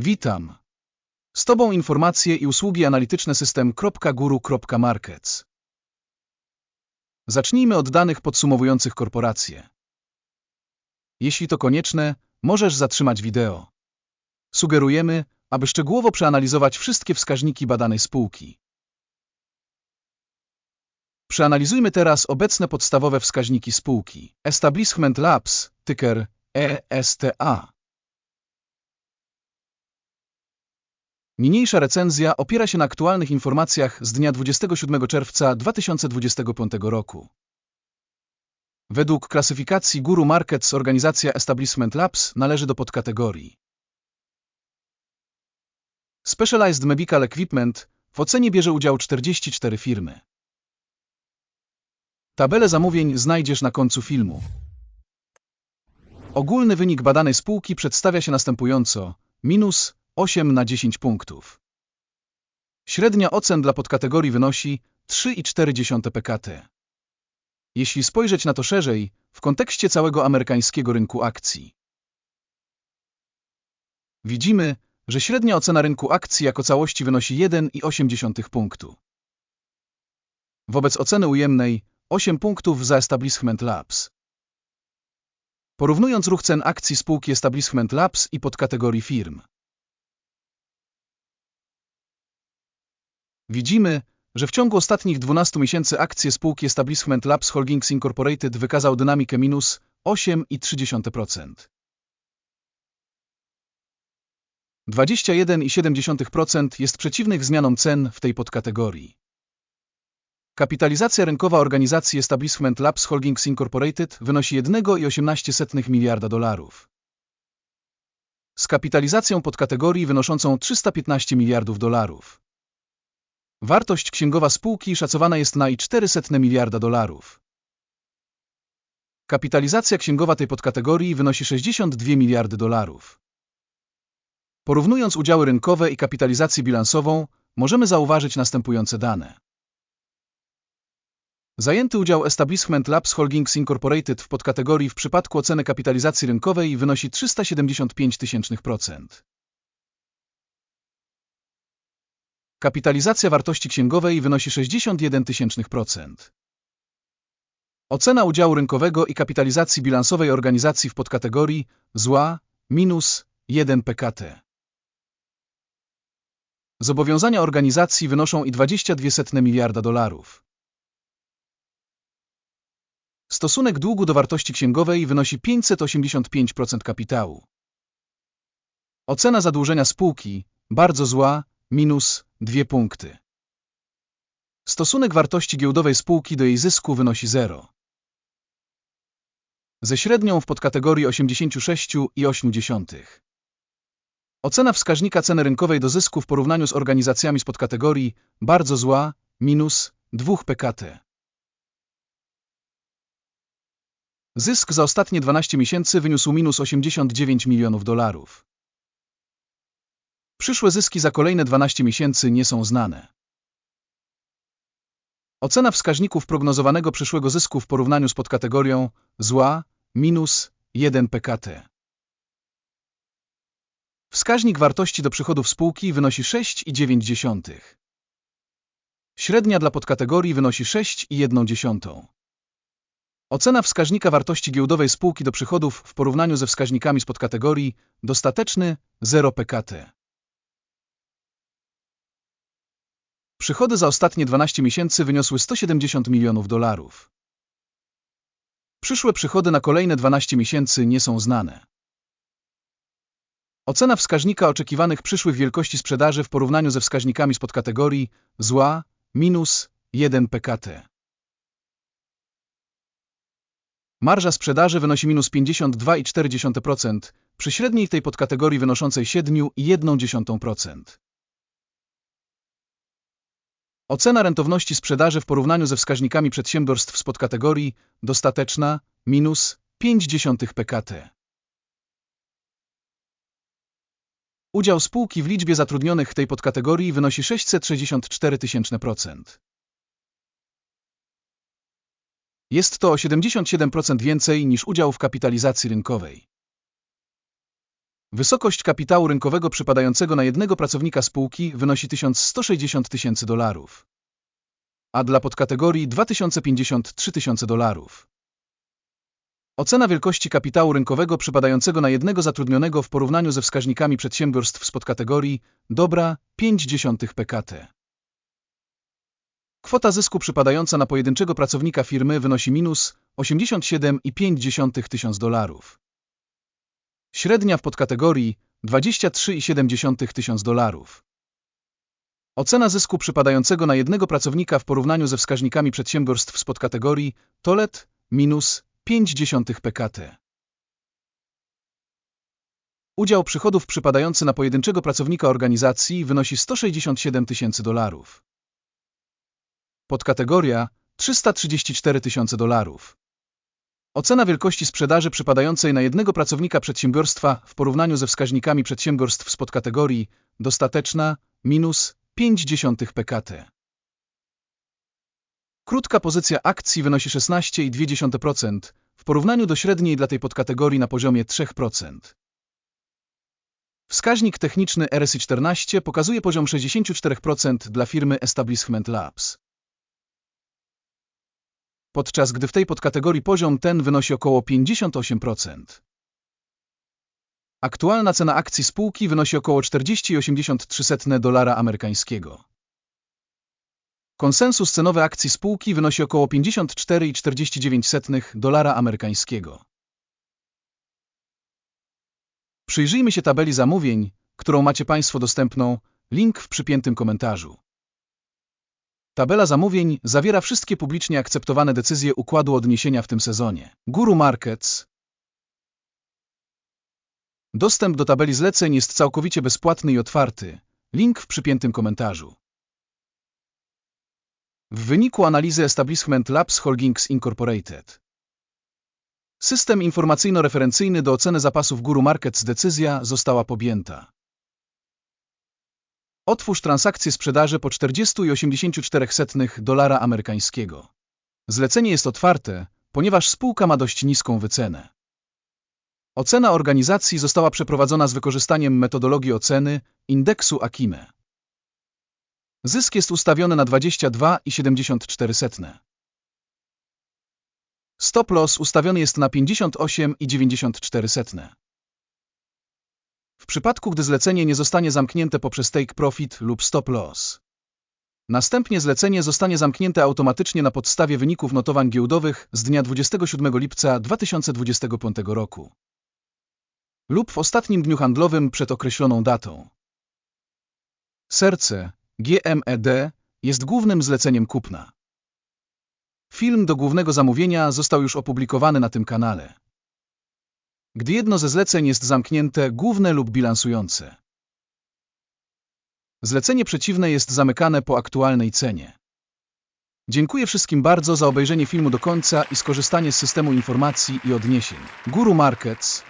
Witam. Z Tobą informacje i usługi analityczne system.guru.markets. Zacznijmy od danych podsumowujących korporacje. Jeśli to konieczne, możesz zatrzymać wideo. Sugerujemy, aby szczegółowo przeanalizować wszystkie wskaźniki badanej spółki. Przeanalizujmy teraz obecne podstawowe wskaźniki spółki. Establishment Labs, tyker ESTA. Niniejsza recenzja opiera się na aktualnych informacjach z dnia 27 czerwca 2025 roku. Według klasyfikacji Guru Markets organizacja Establishment Labs należy do podkategorii Specialized Medical Equipment w ocenie bierze udział 44 firmy. Tabelę zamówień znajdziesz na końcu filmu. Ogólny wynik badanej spółki przedstawia się następująco: minus 8 na 10 punktów. Średnia ocen dla podkategorii wynosi 3,4 PKT. Jeśli spojrzeć na to szerzej, w kontekście całego amerykańskiego rynku akcji, widzimy, że średnia ocena rynku akcji jako całości wynosi 1,8 punktu. Wobec oceny ujemnej 8 punktów za Establishment Labs. Porównując ruch cen akcji spółki Establishment Labs i podkategorii firm, widzimy, że w ciągu ostatnich 12 miesięcy akcje spółki Establishment Labs Holdings Incorporated wykazał dynamikę minus 8,3%. 21,7% jest przeciwnych zmianom cen w tej podkategorii. Kapitalizacja rynkowa organizacji Establishment Labs Holdings Incorporated wynosi 1,18 miliarda dolarów. Z kapitalizacją podkategorii wynoszącą 315 miliardów dolarów. Wartość księgowa spółki szacowana jest na 400 miliarda dolarów. Kapitalizacja księgowa tej podkategorii wynosi 62 miliardy dolarów. Porównując udziały rynkowe i kapitalizację bilansową, możemy zauważyć następujące dane. Zajęty udział Establishment Labs Holdings Incorporated w podkategorii w przypadku oceny kapitalizacji rynkowej wynosi 375%. Kapitalizacja wartości księgowej wynosi 61%. Ocena udziału rynkowego i kapitalizacji bilansowej organizacji w podkategorii zła minus 1 PKT. Zobowiązania organizacji wynoszą i 22 miliarda dolarów. Stosunek długu do wartości księgowej wynosi 585% kapitału. Ocena zadłużenia spółki bardzo zła minus 2 punkty. Stosunek wartości giełdowej spółki do jej zysku wynosi 0. Ze średnią w podkategorii 86,8. Ocena wskaźnika ceny rynkowej do zysku w porównaniu z organizacjami z podkategorii bardzo zła minus 2 PKT. Zysk za ostatnie 12 miesięcy wyniósł minus 89 milionów dolarów. Przyszłe zyski za kolejne 12 miesięcy nie są znane. Ocena wskaźników prognozowanego przyszłego zysku w porównaniu z podkategorią zła minus 1 PKT. Wskaźnik wartości do przychodów spółki wynosi 6,9. Średnia dla podkategorii wynosi 6,1. Ocena wskaźnika wartości giełdowej spółki do przychodów w porównaniu ze wskaźnikami z podkategorii dostateczny 0 PKT. Przychody za ostatnie 12 miesięcy wyniosły 170 milionów dolarów. Przyszłe przychody na kolejne 12 miesięcy nie są znane. Ocena wskaźnika oczekiwanych przyszłych wielkości sprzedaży w porównaniu ze wskaźnikami z podkategorii zła minus 1 PKT. Marża sprzedaży wynosi minus 52,4% przy średniej tej podkategorii wynoszącej 7,1%. Ocena rentowności sprzedaży w porównaniu ze wskaźnikami przedsiębiorstw z podkategorii dostateczna minus 0,5 PKT. Udział spółki w liczbie zatrudnionych tej podkategorii wynosi 664 tysięczne%. Jest to o 77% więcej niż udział w kapitalizacji rynkowej. Wysokość kapitału rynkowego przypadającego na jednego pracownika spółki wynosi 1160 tysięcy dolarów, a dla podkategorii 2053 tysiące dolarów. Ocena wielkości kapitału rynkowego przypadającego na jednego zatrudnionego w porównaniu ze wskaźnikami przedsiębiorstw z podkategorii dobra 0,5 PKT. Kwota zysku przypadająca na pojedynczego pracownika firmy wynosi minus 87,5 tysiąc dolarów. Średnia w podkategorii 23,7 tysiąc dolarów. Ocena zysku przypadającego na jednego pracownika w porównaniu ze wskaźnikami przedsiębiorstw z podkategorii TOLET minus 0,5 PKT. Udział przychodów przypadający na pojedynczego pracownika organizacji wynosi 167 tysięcy dolarów. Podkategoria 334 tysiące dolarów. Ocena wielkości sprzedaży przypadającej na jednego pracownika przedsiębiorstwa w porównaniu ze wskaźnikami przedsiębiorstw z podkategorii dostateczna minus 0,5 PKT. Krótka pozycja akcji wynosi 16,2% w porównaniu do średniej dla tej podkategorii na poziomie 3%. Wskaźnik techniczny RSI 14 pokazuje poziom 64% dla firmy Establishment Labs. Podczas gdy w tej podkategorii poziom ten wynosi około 58%. Aktualna cena akcji spółki wynosi około 40,83 dolara amerykańskiego. Konsensus cenowy akcji spółki wynosi około 54,49 dolara amerykańskiego. Przyjrzyjmy się tabeli zamówień, którą macie Państwo dostępną, link w przypiętym komentarzu. Tabela zamówień zawiera wszystkie publicznie akceptowane decyzje układu odniesienia w tym sezonie. Guru Markets. Dostęp do tabeli zleceń jest całkowicie bezpłatny i otwarty. Link w przypiętym komentarzu. W wyniku analizy Establishment Labs Holdings Incorporated. System informacyjno-referencyjny do oceny zapasów Guru Markets decyzja została podjęta. Otwórz transakcję sprzedaży po 40,84 dolara amerykańskiego. Zlecenie jest otwarte, ponieważ spółka ma dość niską wycenę. Ocena organizacji została przeprowadzona z wykorzystaniem metodologii oceny indeksu Akime. Zysk jest ustawiony na 22,74. Stop loss ustawiony jest na 58,94. W przypadku, gdy zlecenie nie zostanie zamknięte poprzez take profit lub stop loss. Następnie zlecenie zostanie zamknięte automatycznie na podstawie wyników notowań giełdowych z dnia 27 lipca 2025 roku lub w ostatnim dniu handlowym przed określoną datą. Serce GMED jest głównym zleceniem kupna. Film do głównego zamówienia został już opublikowany na tym kanale. Gdy jedno ze zleceń jest zamknięte, główne lub bilansujące. Zlecenie przeciwne jest zamykane po aktualnej cenie. Dziękuję wszystkim bardzo za obejrzenie filmu do końca i skorzystanie z systemu informacji i odniesień. Guru Markets